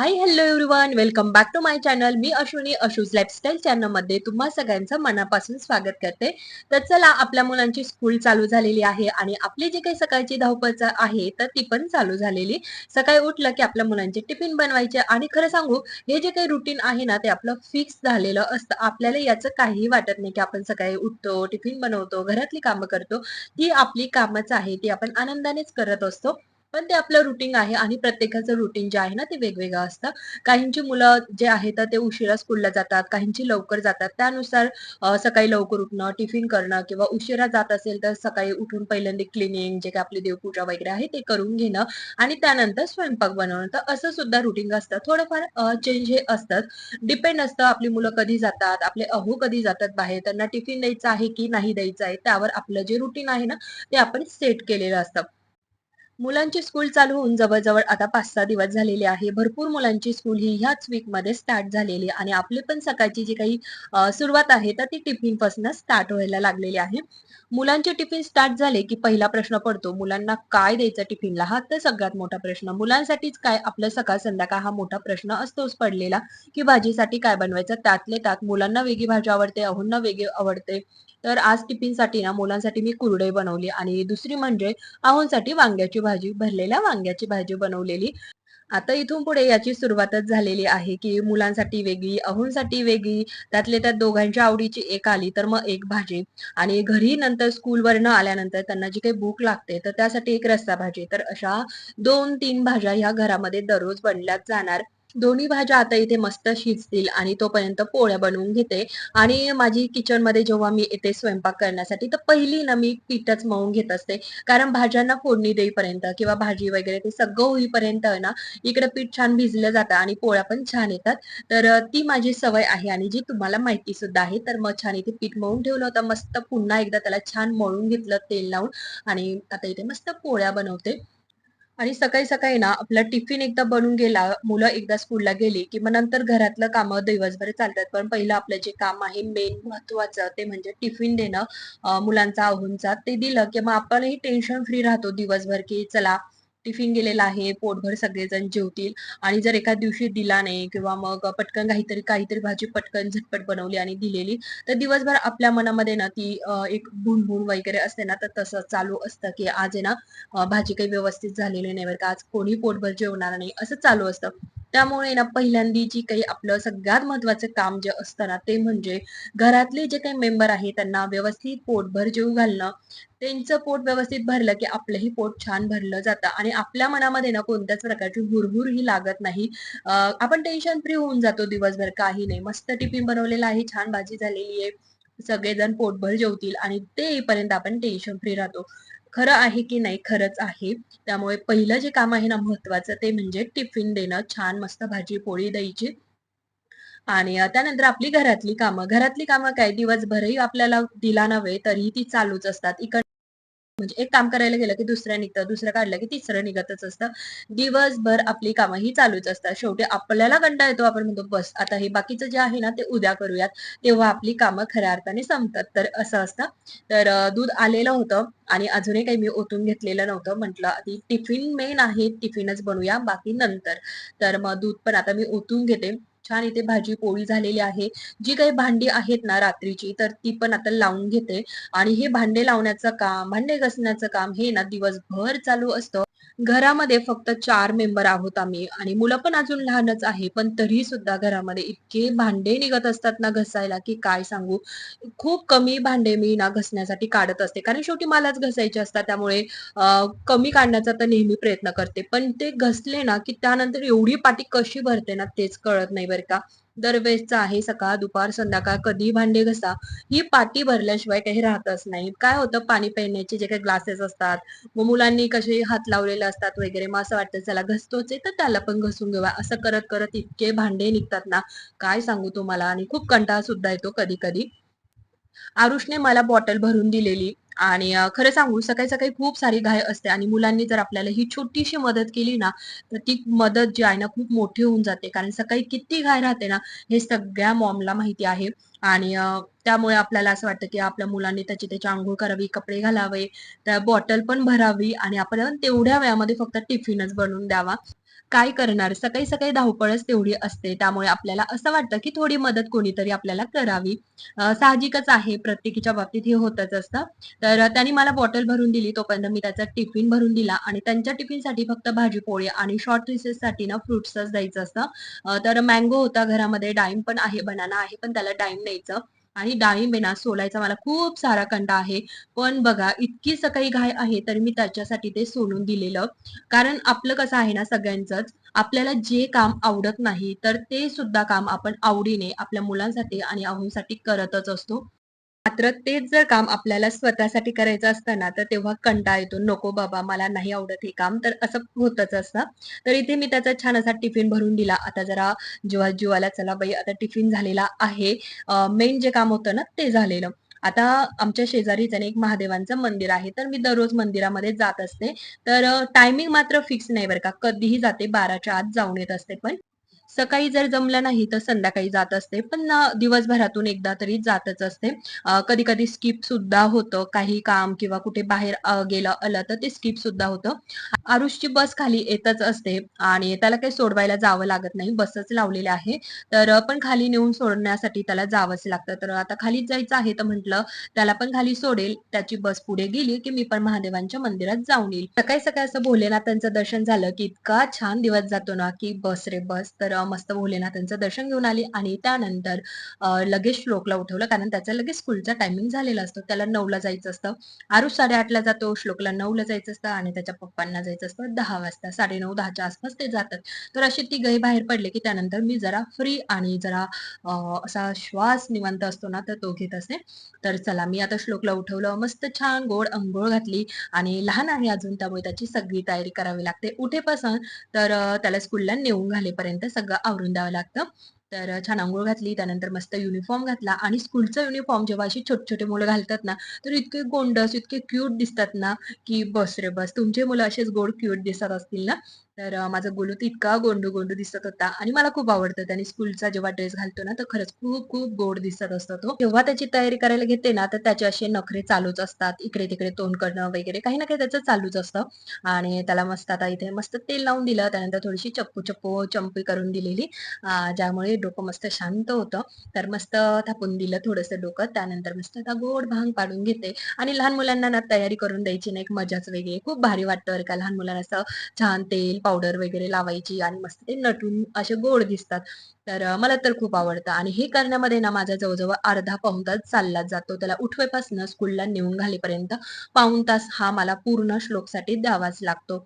Hi hello everyone welcome back to my channel me Ashwini Ashu's lifestyle चॅनलमध्ये तुम्हा सगळ्यांचं मनापासून स्वागत करते. तर चला आपल्या मुलांची स्कूल चालू झालेली आहे आणि आपली जी काही सकाळची धावपळ आहे तर ती पण चालू झालेली. सकाळी उठलं की आपल्या मुलांचे टिफिन बनवायचे आणि खरं सांगू हे जे काही रुटीन आहे ना ते आपलं फिक्स झालेलं असतं. आपल्याला याचं काहीही वाटत नाही की आपण सकाळी उठतो टिफिन बनवतो घरातली कामं करतो. ती आपली कामच आहे ती आपण आनंदानेच करत असतो. पण ते आपलं रुटीन आहे आणि प्रत्येकाचं रुटीन जे आहे ना ते वेगवेगळं असतं. काहींची मुलं जे आहेत ते उशिरा स्कूलला जातात काहींची लवकर जातात. त्यानुसार सकाळी लवकर उठणं टिफिन करणं किंवा उशिरा जात असेल तर सकाळी उठून पहिल्यांदा क्लिनिंग जे काही आपली देवपूजा वगैरे आहे ते करून घेणं आणि त्यानंतर स्वयंपाक बनवणं. तर असं सुद्धा रुटीन असतं. थोडंफार चेंज हे असतात. डिपेंड असतं आपली मुलं कधी जातात आपले अहो कधी जातात बाहेर त्यांना टिफिन द्यायचं आहे की नाही द्यायचं आहे त्यावर आपलं जे रुटीन आहे ना ते आपण सेट केलेलं असतं. मुलांची स्कूल चालू होऊन जवळ-जवळ आता 5-6 दिवस झालेले आहे. भरपूर मुलांची स्कूल ही ह्याच वीकमध्ये स्टार्ट झालेली आहे आणि आपली पण सकाळची जी काही सुरुवात आहे तर ती टिफिनपासून स्टार्ट व्हायला लागलेली आहे. मुलांचे टिफिन स्टार्ट झाले की पहिला प्रश्न पडतो मुलांना काय द्यायचं टिफिनला? हा तर सगळ्यात मोठा प्रश्न. मुलांसाठीच काय आपलं सकाळ संध्याकाळ हा मोठा प्रश्न असतोच पडलेला, की भाजीसाठी काय बनवायचं? त्यातले त्यात मुलांना वेगळी भाजी आवडते, अहोंना वेगळी आवडते. तर आज टिफिनसाठी ना मुलांसाठी मी कुरडई बनवली आणि दुसरी म्हणजे अहोंसाठी वांग्याची भाजी, भरलेल्या वांग्याची भाजी बनवलेली. आता इथून पुढे याची सुरुवातच झालेली आहे, की मुलांसाठी वेगळी, अहूंसाठी वेगळी, त्यातल्या त्यात दोघांच्या आवडीची एक आली तर मग एक भाजी आणि घरी नंतर स्कूलवरनं आल्यानंतर त्यांना जी काही भूक लागते, तर त्यासाठी एक रस्सा भाजी. तर अशा 2-3 भाज्या ह्या घरामध्ये दररोज बनल्याच जाणार. दोन्ही भाज्या आता इथे मस्त शिजतील आणि तोपर्यंत पोळ्या बनवून घेते आणि माझी किचनमध्ये जेव्हा मी येते स्वयंपाक करण्यासाठी, तर पहिली ना मी पीठच मळून घेत असते. कारण भाज्यांना फोडणी देईपर्यंत किंवा भाजी वगैरे ते सगळं होईपर्यंत ना, इकडे पीठ छान भिजलं जातं आणि पोळ्या पण छान येतात. तर ती माझी सवय आहे आणि जी तुम्हाला माहिती सुद्धा आहे. तर मग छान इथे पीठ मळून ठेवलं होतं. मस्त पुन्हा एकदा त्याला छान मळून घेतलं तेल लावून आणि आता इथे मस्त पोळ्या बनवते. आणि सकाळी-सकाळी ना आपला टिफिन एकदा बनून गेला, मुलं एकदा स्कूलला गेली, की मग नंतर घरातलं कामं दिवसभर चालतात. पण पहिलं आपलं जे काम आहे मेन महत्त्वाचं ते म्हणजे टिफिन देणं मुलांचा, अहोंचा. ते दिलं की मग आपणही टेन्शन फ्री राहतो दिवसभर, की चला टिफिन गेलेला आहे, पोटभर सगळेजण जेवतील आणि जर एका दिवशी दिला नाही किंवा मग पटकन काहीतरी काहीतरी भाजी पटकन झटपट बनवली आणि दिलेली, तर दिवसभर आपल्या मनामध्ये ना ती एक भुणभुण वगैरे असते ना, तर तसं चालू असतं, की आज आहे ना भाजी काही व्यवस्थित झालेली नाही बरं का, आज कोणी पोटभर जेवणार नाही, असं चालू असतं. त्यामुळे ना पहिल्यांदी जी काही आपलं सगळ्यात महत्त्वाचं काम जे असतं ना, ते म्हणजे घरातले जे काही मेंबर आहे त्यांना व्यवस्थित पोटभर जेवू घालणं. त्यांचं पोट व्यवस्थित भरलं, की आपलंही पोट छान भरलं जातं आणि आपल्या मनामध्ये ना कोणत्याच प्रकारची हुरहुर ही लागत नाही. आपण टेन्शन फ्री होऊन जातो दिवसभर. काही नाही, मस्त टिफिन बनवलेला आहे, छान भाजी झालेली आहे. सगळेजण पोटभर जेवतील आणि ते आपण टेन्शन फ्री राहतो. खरं आहे की नाही? खरंच आहे. त्यामुळे पहिलं जे काम आहे ना महत्वाचं ते म्हणजे टिफिन देणं. छान मस्त भाजी-पोळी द्यायची आणि त्यानंतर आपली घरातली कामं. घरातली कामं काय दिवसभरही आपल्याला दिला नव्हे तरीही ती चालूच असतात. इकड म्हणजे एक काम करायला गेलं की दुसरं निघतं, दुसरं काढलं की तिसरं निघतच असतं. दिवसभर आपली कामं ही चालूच असतात. शेवटी आपल्याला गंडा येतो. आपण म्हणतो, "बस आता हे बाकीचं जे आहे ना ते उद्या करूयात." तेव्हा आपली कामं खऱ्या अर्थाने संपतात. तर असं असतं. तर दूध आलेलं होतं आणि अजूनही काही मी ओतून घेतलेलं नव्हतं. म्हटलं आधी टिफिन मेन आहे, टिफिनच बनवूया, बाकी नंतर. तर मग दूध पण आता मी ओतून घेते. छान इथे भाजी पोळी झालेली आहे. जी काही भांडी आहेत ना रात्रीची, तर ती पण आता लावून घेते आणि हे भांडे लावण्याचं काम, भांडे घासण्याचं काम हे ना दिवसभर चालू असतं. घरामध्ये फक्त चार मेंबर आहोत आम्ही आणि मुलं पण अजून लहानच आहे. पण तरी सुद्धा घरामध्ये इतके भांडे निघत असतात ना घसायला की काय सांगू. खूप कमी भांडे मी ना घसण्यासाठी काढत असते. कारण शेवटी मलाच घसायचे असतात. त्यामुळे कमी काढण्याचा तर नेहमी प्रयत्न करते. पण ते घसले ना, की त्यानंतर एवढी पाटी कशी भरते ना तेच कळत नाही बरं का. दरवेळेसचं आहे सकाळ, दुपार, संध्याकाळ कधीही भांडे घसा ही पाटी भरल्याशिवाय काही राहतच नाही. काय होतं पाणी पिण्याचे जे काही ग्लासेस असतात, मग मुलांनी कसे हात लावलेले असतात वगैरे, मग असं वाटतं चला घसतोच तर त्याला पण घसून घेऊया. असं करत-करत इतके भांडे निघतात ना, काय सांगू तुम्हाला आणि खूप कंटाळा सुद्धा येतो कधी-कधी. आरुषने मला बॉटल भरून दिलेली आणि खरं सांगू सकाळी-सकाळी खूप सारी घाय असते आणि मुलांनी जर आपल्याला ही छोटीशी मदत केली ना, तर ती मदत जी आहे ना खूप मोठी होऊन जाते. कारण सकाळी किती घाई राहते ना, हे सगळ्या मॉमला माहिती आहे. आणि त्यामुळे आपल्याला असं वाटतं की आपल्या मुलांनी त्याची त्याची आंघोळ करावी, कपडे घालावे, त्या बॉटल पण भरावी आणि आपण तेवढ्या वेळामध्ये फक्त टिफिनच बनवून द्यावा. काय करणार? सकाळी-सकाळी धावपळच तेवढी असते. त्यामुळे आपल्याला असं वाटतं, की थोडी मदत कोणीतरी आपल्याला करावी. साहजिकच आहे, प्रत्येकीच्या बाबतीत हे होतच असतं. तर त्यांनी मला बॉटल भरून दिली, तोपर्यंत मी त्याचा टिफिन भरून दिला आणि त्यांच्या टिफिनसाठी फक्त भाजी-पोळी आणि शॉर्ट रिसेससाठी ना फ्रुट्सच द्यायचं असतं. तर मँगो होता घरामध्ये, डाळिंब पण आहे, बनाना आहे, पण त्याला डाळिंब द्यायचं आणि डाळिंबेना सोलायचा मला खूप सारा कंटा आहे. पण बघा, इतकी सकाळी घाई आहे, तरी मी त्याच्यासाठी ते सोलून दिलेलं. कारण आपलं कसं आहे ना सगळ्यांचंच, आपल्याला जे काम आवडत नाही, तर ते सुद्धा काम आपण आवडीने आपल्या मुलांसाठी आणि आवडीसाठी करतच असतो. मात्र तेच जर काम आपल्याला स्वतःसाठी करायचं असतं ना, तर तेव्हा कंटाळा येतो. नको बाबा, मला नाही आवडत हे काम, तर असं होतच असतं. तर इथे मी त्याचा छान असा टिफिन भरून दिला. आता जरा जीवात जीवाला चला बाई आता टिफिन झालेला आहे. मेन जे काम होतं ना, ते झालेलं. आता आमच्या शेजारीच एक महादेवांचं मंदिर आहे, तर मी दररोज मंदिरामध्ये जात असते. तर टायमिंग मात्र फिक्स नाही बरं का. कधीही जाते, 12च्या आत जाऊन येत असते. पण सकाळी जर जमलं नाही, तर संध्याकाळी जात असते. पण दिवसभरातून एकदा तरी जातच असते. कधी-कधी स्किप सुद्धा होतं. काही काम किंवा कुठे बाहेर गेलं आलं, तर ते स्किप सुद्धा होतं. आरुषची बस खाली येतच असते आणि त्याला काही सोडवायला जावं लागत नाही. बसच लावलेली आहे. तर पण खाली नेऊन सोडण्यासाठी त्याला जावंच लागतं. तर आता खालीच जायचं आहे, तर म्हटलं त्याला पण खाली सोडेल. त्याची बस पुढे गेली, की मी पण महादेवांच्या मंदिरात जाऊन येईल. सकाळी-सकाळी असं भोलेनाथांचं दर्शन झालं, की इतका छान दिवस जातो ना, की बस रे बस. तर मस्त भोलेनाथांचं दर्शन घेऊन आली आणि त्यानंतर लगेच श्लोकला उठवलं, कारण त्याचा लगेच स्कूलचा टायमिंग झालेला असतो. त्याला नऊला जायचं असतं. आरुष 8:30ला जातो, श्लोकला नऊला जायचं असतं आणि त्याच्या पप्पांना जायचं असतं दहा वाजता. 9:30-10च्या आसपास ते जातात. तर असे तिघंही बाहेर पडले, की त्यानंतर मी जरा फ्री आणि जरा असा श्वास निवांत असतो ना, तर तो घेत असे तर चला मी आता श्लोकला उठवलं, मस्त छान गोड अंघोळ घातली आणि लहान आहे अजून त्यामुळे त्याची सगळी तयारी करावी लागते. उठेपासून तर त्याला स्कूलला नेऊन घालेपर्यंत सगळं आवरून द्यावं लागतं. तर छान अंघोळ घातली, त्यानंतर मस्त युनिफॉर्म घातला आणि स्कूलचा युनिफॉर्म जेव्हा अशी छोटे-छोटे मुलं घालतात ना, तर इतके गोंडस, इतके क्यूट दिसतात ना, की बस रे बस. तुमचे मुलं असेच गोड क्यूट दिसत असतील ना? तर माझा गोलू तर इतका गोंडू-गोंडू दिसत होता आणि मला खूप आवडतं. त्याने स्कूलचा जेव्हा ड्रेस घालतो ना, तर खरंच खूप-खूप गोड दिसत असतो तो. जेव्हा त्याची तयारी करायला घेते ना, तर त्याचे असे नखरे चालूच असतात. इकडे-तिकडे तोंड करणं वगैरे काही ना काही त्याचं चालूच असतं आणि त्याला मस्त आता इथे मस्त तेल लावून दिलं. त्यानंतर थोडीशी चप्पू-चप्पू चंपी करून दिलेली. ज्यामुळे डोकं मस्त शांत होतं. तर मस्त थापून दिलं थोडंसं डोकं. त्यानंतर मस्त आता गोड भांग पाडून घेते आणि लहान मुलांना ना तयारी करून द्यायची ना एक मजाच वेगळी खूप भारी वाटतं बरं का लहान मुलांना असं छान तेल, पावडर वगैरे लावायची आणि मस्त ते नटून असे गोड दिसतात. तर मला तर खूप आवडतं आणि हे करण्यामध्ये ना माझा जवळ-जवळ अर्धा पाऊण तास चाललाच जातो. त्याला उठवेपासनं स्कूलला नेऊन घालेपर्यंत पाऊण तास हा मला पूर्ण श्लोकसाठी द्यावाच लागतो.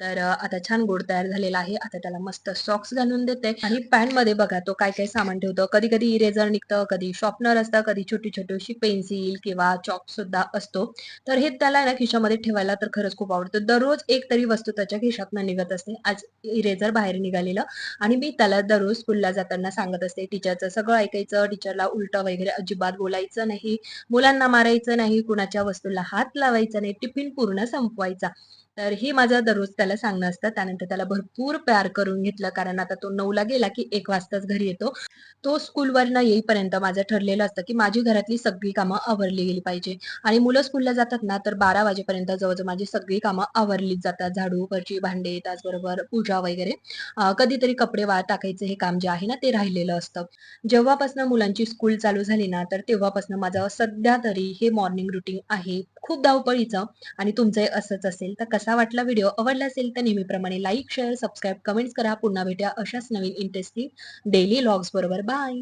तर आता छान गोड तयार झालेला आहे. आता त्याला मस्त सॉक्स घालून देते आणि पॅन्टमध्ये बघा तो काय-काय सामान ठेवतो. कधी-कधी इरेजर निघतं, कधी शॉर्पनर असतं, कधी छोटी-छोटी अशी पेन्सिल किंवा चॉक सुद्धा असतो. तर हे त्याला ना खिशामध्ये ठेवायला तर खरंच खूप आवडतं. दररोज एक तरी वस्तू त्याच्या खिशातनं निघत असते. आज इरेजर बाहेर निघालेलं आणि मी त्याला दररोज स्कूलला जाताना सांगत असते, टीचरचं सगळं ऐकायचं, टीचरला उलटं वगैरे अजिबात बोलायचं नाही, मुलांना मारायचं नाही, कुणाच्या वस्तूला हात लावायचा नाही, टिफिन पूर्ण संपवायचा. तर हे माझं दररोज त्याला सांगणं असतं. त्यानंतर त्याला भरपूर प्यार करून घेतलं, कारण आता तो नऊला गेला की एक वाजताच घरी येतो. तो स्कूलवरनं येईपर्यंत माझं ठरलेलं असतं, की माझी घरातली सगळी कामं आवरली गेली पाहिजे आणि मुलं स्कूलला जातात ना, तर 12 वाजेपर्यंत जवळजवळ माझी सगळी कामं आवरलीच जातात. झाडू, फरशी, भांडे, त्याचबरोबर पूजा वगैरे. कधीतरी कपडे वाळत टाकायचं हे काम जे आहे ना, ते राहिलेलं असतं. जेव्हापासनं मुलांची स्कूल चालू झाली ना, तर तेव्हापासनं माझं सध्या तरी हे मॉर्निंग रुटीन आहे. खूप धावपळीचं आणि तुमचंही असंच असेल. तर कसं वाटला व्हिडिओ? आवडला असेल तर नेहमीप्रमाणे लाईक, शेअर, सबस्क्राईब, कमेंट्स करा. पुन्हा भेटूया अशाच नवीन इंटरेस्टिंग डेली लॉग्स बरोबर. बाय.